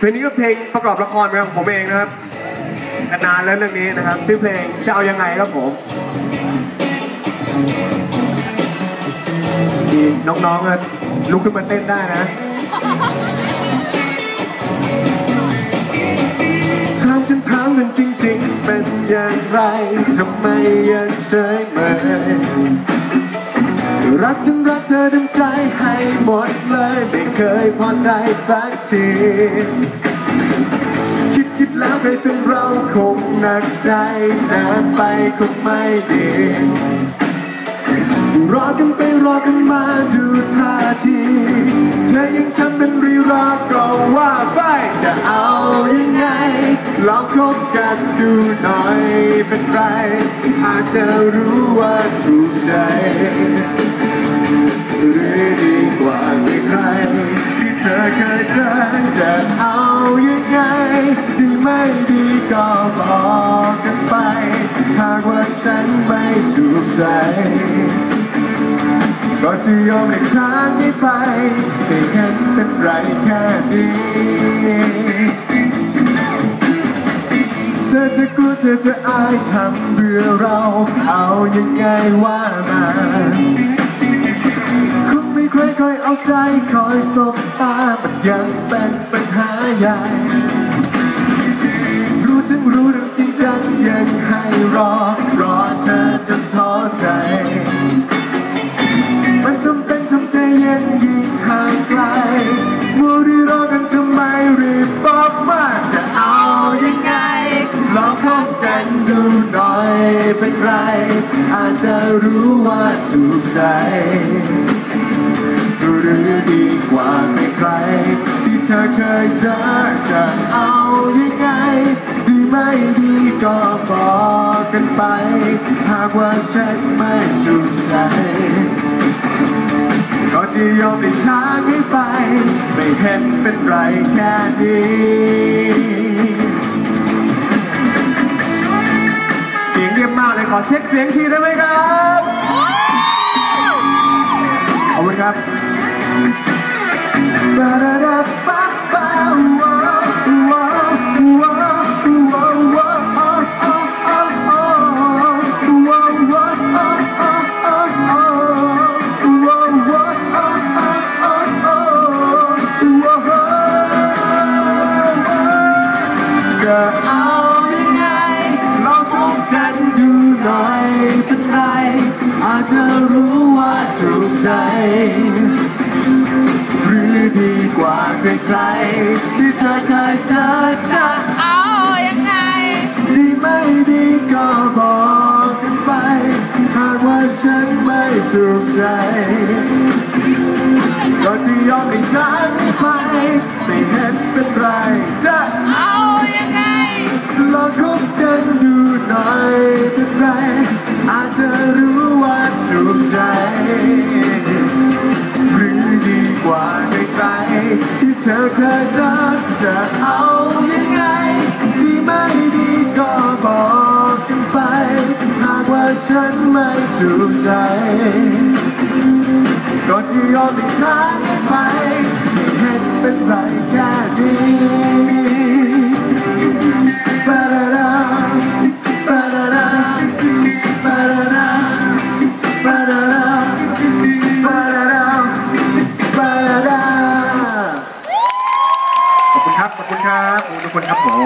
เพลงนี้ก็เพลงประกอบละครเป็นของผมเองนะครับนานแล้วเรื่องนี้นะครับชื่อเพลงจะเอายังไงครับผมมีน้องๆก็ลุกขึ้นมาเต้นได้นะถามฉันถามมันจริงๆ เป็นอย่างไรทำไมยังเฉยเมย รักฉันรักเธอทั้งใจให้หมดเลยไม่เคยพอใจสักที คิดคิดแล้วใครเป็นเราคงหนักใจนานไปคงไม่ดีรอกันไปรอกันมาดูท่าทีเธอยังทำเป็นรีรอก็ว่าไปจะเอายังไงลองคบกันดูหน่อยเป็นไรอาจจะรู้ว่าถูก ดีไม่ดีก็บอกกันไป หากว่าฉันไม่ถูกใจ ก็จะยอมให้ทางนี้ไปไม่เห็นเป็นไรแค่นี้เธอจะกลัวเธอจะอายทำเพื่อเรา เอายังไงว่ามาคงไม่ค่อยค่อยเอาใจคอยสบตามันยังเป็นปัญหาใหญ่ รอ รอเธอจนท้อใจ มันจำเป็นทำใจเย็นยิ่งห่างไกลมัวรีรอกันทำไมรีบบอกมาจะเอายังไงลองพบกันดูหน่อยเป็นไร อาจจะรู้ว่าถูกใจหรือดีกว่าไม่ใครที่เธอเคยเจอจะเอายังไง ดีไม่ดีก็บอก กันไป หากว่าฉันไม่ถูกใจ ก็จะยอมให้ทางให้ไป ไม่เห็นเป็นไรแค่นี้เสียงเยี่ยมมากเลยขอเช็คเสียงทีได้ไหมครับ ขอบคุณครับ จะเอายังไงลองพบกันดูหน่อยเป็นไรอาจจะรู้ว่าถูกใจ หรือดีกว่าใครๆที่เธอเคยเจอจะเอายังไง ดีไม่ดีก็บอกกันไป หากว่าฉันไม่ถูกใจก็จะยอมให้ทางนี้ไปไม่เห็นเป็นไรจะเอา ไร อาจจะรู้ว่าถูกใจ หรือดีกว่าใครๆที่เธอเคยจอจะเอายังไง ดีไม่ดีก็บอกกันไป หากว่าฉันไม่ถูกใจก็จะยอมให้ทางให้ไปไม่เห็นเป็นไรแค่นี้ ทุกคนครับผม